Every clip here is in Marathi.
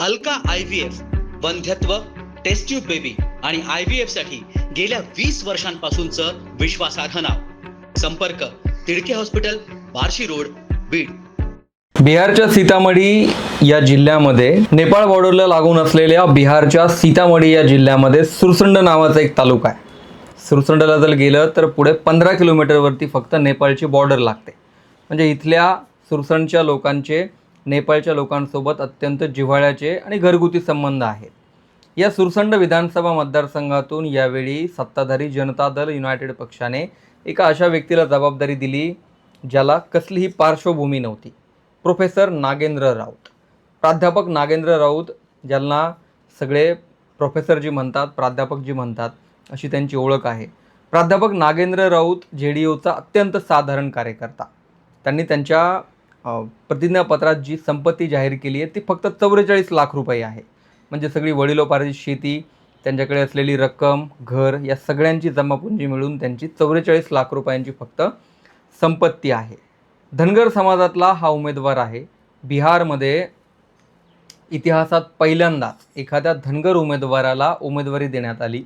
अलका आय व्ही एफ वंध्यत्व टेस्ट्यूब बेबी आणि आय व्ही एफसाठी गेल्या वीस वर्षांपासूनचं विश्वासार्ह नाव. संपर्क तिडके हॉस्पिटल बार्शी रोड बीड. बिहारच्या सीतामढी या जिल्ह्यामध्ये नेपाळ बॉर्डरला लागून असलेल्या बिहारच्या सीतामढी या जिल्ह्यामध्ये सुरसंड नावाचा एक तालुका आहे. सुरसंडला जर गेलं तर पुढे पंधरा किलोमीटरवरती फक्त नेपाळची बॉर्डर लागते. म्हणजे इथल्या सुरसंडच्या लोकांचे नेपाळच्या लोकांसोबत अत्यंत जिव्हाळ्याचे आणि घरगुती संबंध आहेत. या सुरसंड विधानसभा मतदारसंघातून यावेळी सत्ताधारी जनता दल युनायटेड पक्षाने एका अशा व्यक्तीला जबाबदारी दिली ज्याला कसलीही पार्श्वभूमी नव्हती. प्रोफेसर नागेंद्र राऊत. प्राध्यापक नागेंद्र राऊत ज्यांना सगळे प्रोफेसर जी म्हणतात प्राध्यापक जी म्हणतात अशी त्यांची ओळख आहे. प्राध्यापक नागेंद्र राऊत जे डी ओचा अत्यंत साधारण कार्यकर्ता. त्यांनी त्यांच्या प्रतिज्ञापत्रात जी संपत्ती जाहीर केली आहे ती फक्त चौवेचाळीस लाख रुपये आहे. म्हणजे सगळी वडिलोपार्जित शेती त्यांच्याकडे असलेली रक्कम घर या सगळ्यांची जमापुंजी मिळून त्यांची चौवेचाळीस लाख रुपयांची फक्त संपत्ती आहे. धनगर समाजातला हा उमेदवार आहे. बिहारमध्ये इतिहासात पहिल्यांदाच एखाद्या धनगर उमेदवाराला उमेदवारी देण्यात आली.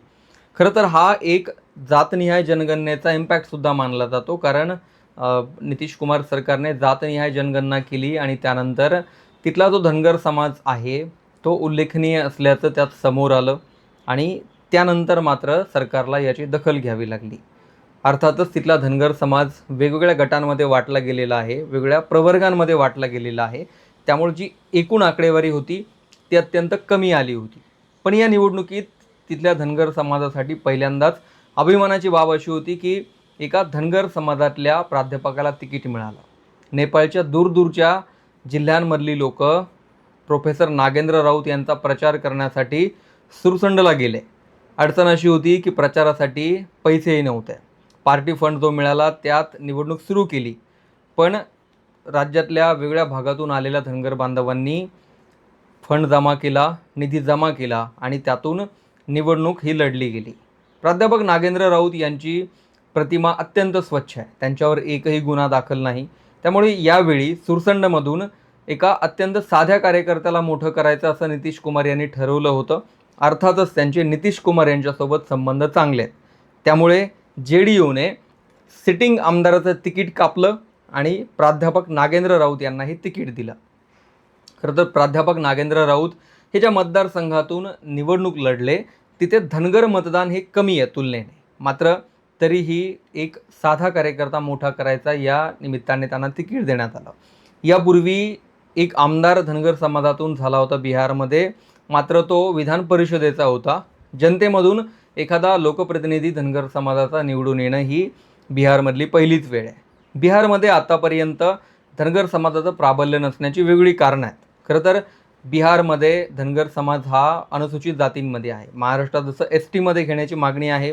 खरं तर हा एक जातनिहाय जनगणनेचा इम्पॅक्टसुद्धा मानला जातो कारण नितीश कुमार सरकारने जातनिहाय जनगणना केली आणि त्यानंतर तिथला जो धनगर समाज आहे तो उल्लेखनीय असल्याचं त्यात समोर आलं आणि त्यानंतर मात्र सरकारला याची दखल घ्यावी लागली. अर्थातच तिथला धनगर समाज वेगवेगळ्या गटांमध्ये वाटला गेलेला आहे वेगवेगळ्या प्रवर्गांमध्ये वाटला गेलेला आहे. त्यामुळे जी एकूण आकडेवारी होती ती अत्यंत कमी आली होती. पण या निवडणुकीत तिथल्या धनगर समाजासाठी पहिल्यांदाच अभिमानाची बाब अशी होती की एका धनगर समाजातल्या प्राध्यापकाला तिकीट मिळालं. नेपाळच्या दूरदूरच्या जिल्ह्यांमधली लोक प्रोफेसर नागेंद्र राऊत यांचा प्रचार करण्यासाठी सुरसंडला गेले. अडचण अशी होती की प्रचारासाठी पैसेही नव्हते. पार्टी फंड जो मिळाला त्यात निवडणूक सुरू केली. पण राज्यातल्या वेगळ्या भागातून आलेल्या धनगर बांधवांनी फंड जमा केला निधी जमा केला आणि त्यातून निवडणूक ही लढली गेली. प्राध्यापक नागेंद्र राऊत यांची प्रतिमा अत्यंत स्वच्छ आहे. त्यांच्यावर एकही गुन्हा दाखल नाही. त्यामुळे यावेळी सुरसंडमधून एका अत्यंत साध्या कार्यकर्त्याला मोठं करायचं असं नितीश कुमार यांनी ठरवलं होतं. अर्थातच त्यांचे नितीश कुमार यांच्यासोबत संबंध चांगले आहेत. त्यामुळे जे डी यूने सिटिंग आमदाराचं तिकीट कापलं आणि प्राध्यापक नागेंद्र राऊत यांनाही तिकीट दिलं. खरं तर प्राध्यापक नागेंद्र राऊत हे ज्या मतदारसंघातून निवडणूक लढले तिथे धनगर मतदान हे कमी आहे तुलनेने. मात्र तरीही एक साधा कार्यकर्ता मोठा करायचा या निमित्ताने त्यांना तिकीट देण्यात आलं. यापूर्वी एक आमदार धनगर समाजातून झाला होता बिहारमध्ये. मात्र तो विधान परिषदेचा होता. जनतेमधून एखादा लोकप्रतिनिधी धनगर समाजाचा निवडून येणं ही बिहारमधली पहिलीच वेळ आहे. बिहारमध्ये आतापर्यंत धनगर समाजाचं प्राबल्य नसण्याची वेगळी कारणं आहेत. खरं तर बिहारमध्ये धनगर समाज हा अनुसूचित जातींमध्ये आहे. महाराष्ट्रात जसं एस टीमध्ये घेण्याची मागणी आहे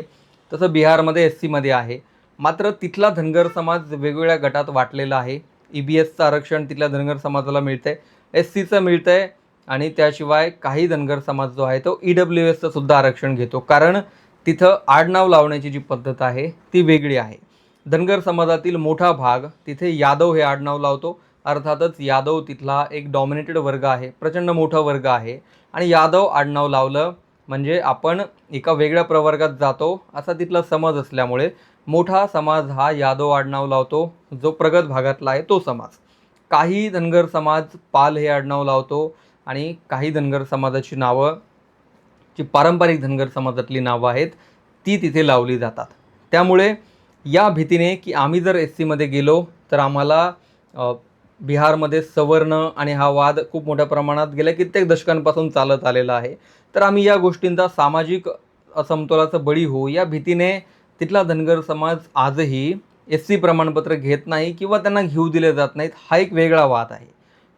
तसं बिहारमध्ये एस सीमध्ये आहे. मात्र तिथला धनगर समाज वेगवेगळ्या गटात वाटलेला आहे. ई बी एसचं आरक्षण तिथल्या धनगर समाजाला मिळतं आहे एस सीचं मिळतं आहे आणि त्याशिवाय काही धनगर समाज जो आहे तो ई डब्ल्यू एसचं सुद्धा आरक्षण घेतो. कारण तिथं आडनाव लावण्याची जी पद्धत आहे ती वेगळी आहे. धनगर समाजातील मोठा भाग तिथे यादव हे आडनाव लावतो. अर्थातच यादव तिथला एक डॉमिनेटेड वर्ग आहे प्रचंड मोठा वर्ग आहे. आणि यादव आडनाव लावलं म्हणजे आपण एका वेगळ्या प्रवर्गात जातो असा तिथला समज असल्यामुळे मोठा समाज हा यादव आडनाव लावतो जो प्रगत भागातला आहे तो समाज. काही धनगर समाज पाल हे आडनाव लावतो आणि काही धनगर समाजाची नावं जी पारंपरिक धनगर समाजातली नावं आहेत ती तिथे लावली जातात. त्यामुळे या भीतीने की आम्ही जर एस सीमध्ये गेलो तर आम्हाला बिहारमध्ये सवर्ण आणि हा वाद खूप मोठ्या प्रमाणात गेल्या कित्येक दशकांपासून चालत आलेला आहे. तर आम्ही या गोष्टींचा सामाजिक असमतोलाचं बळी होऊ या भीतीने तिथला धनगर समाज आजही एस सी प्रमाणपत्र घेत नाही किंवा त्यांना घेऊ दिले जात नाहीत हा एक वेगळा वाद आहे.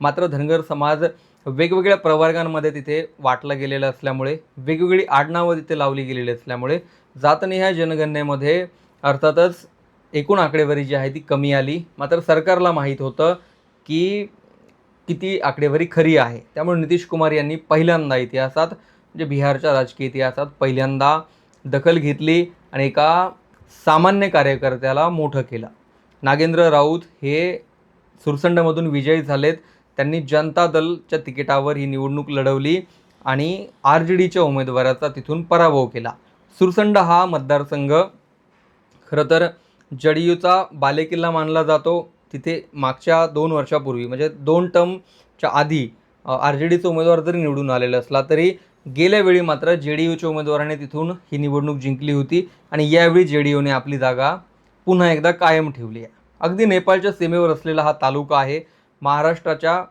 मात्र धनगर समाज वेगवेगळ्या प्रवर्गांमध्ये तिथे वाटला गेलेला असल्यामुळे वेगवेगळी आडनावं तिथे लावली गेलेली असल्यामुळे जातनिहाय जनगणनेमध्ये अर्थातच एकूण आकडेवारी जी आहे ती कमी आली. मात्र सरकारला माहीत होतं की किती आकडेवारी खरी आहे. त्यामुळे नितीश कुमार यांनी पहिल्यांदा इतिहासात म्हणजे बिहारच्या राजकीय इतिहासात पहिल्यांदा दखल घेतली आणि एका सामान्य कार्यकर्त्याला मोठं केलं. नागेंद्र राऊत हे सुरसंडमधून विजयी झालेत. त्यांनी जनता दलच्या तिकिटावर ही निवडणूक लढवली आणि आर जे डीच्या उमेदवाराचा तिथून पराभव केला. सुरसंड हा मतदारसंघ. खरं तर जडियूचा बालेकिल्ला मानला जातो. तिथे मागच्या दोन वर्षापूर्वी म्हणजे दोन टर्मच्या आधी आर जे डीचा उमेदवार जरी निवडून आलेला असला तरी गेल्या वेळी मात्र जे डी यूच्या उमेदवाराने तिथून ही निवडणूक जिंकली होती आणि यावेळी जे डी यूने आपली जागा पुन्हा एकदा कायम ठेवली आहे. अगदी नेपाळच्या सीमेवर असलेला हा तालुका आहे. महाराष्ट्राच्या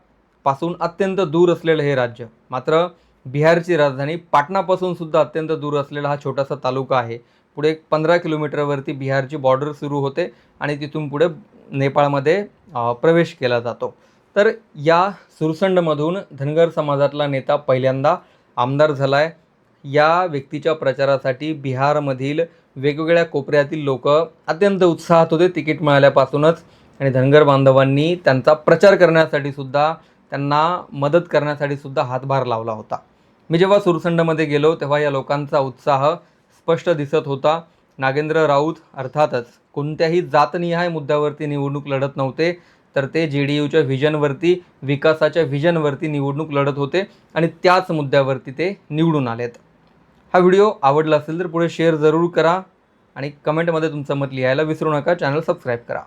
पासून अत्यंत दूर असलेलं हे राज्य. मात्र बिहारची राजधानी पाटणापासून सुद्धा अत्यंत दूर असलेला हा छोटासा तालुका आहे. पुढे एक पंधरा किलोमीटरवरती बिहारची बॉर्डर सुरू होते आणि तिथून पुढे नेपाळमध्ये प्रवेश केला जातो. तर या सुरसंडमधून धनगर समाजातला नेता पहिल्यांदा आमदार झाला आहे या व्यक्तीच्या प्रचारासाठी बिहारमधील वेगवेगळ्या कोपऱ्यातील लोक अत्यंत उत्साहात होते तिकीट मिळाल्यापासूनच आणि धनगर बांधवांनी त्यांचा प्रचार करण्यासाठी सुद्धा त्यांना मदत करण्यासाठी सुद्धा हातभार लावला होता. मी जेव्हा सुरसंडमध्ये गेलो तेव्हा या लोकांचा उत्साह स्पष्ट दिसत होता. नागेंद्र राऊत अर्थातच कोणत्याही जातनिहाय मुद्द्यावरती निवडणूक लढत नव्हते तर ते जे डी यूच्या व्हिजनवरती विकासाच्या व्हिजनवरती निवडणूक लढत होते आणि त्याच मुद्द्यावरती ते निवडून आलेत. हा व्हिडिओ आवडला असेल तर पुढे शेअर जरूर करा आणि कमेंटमध्ये तुमचं मत लिहायला विसरू नका. चॅनल सबस्क्राईब करा.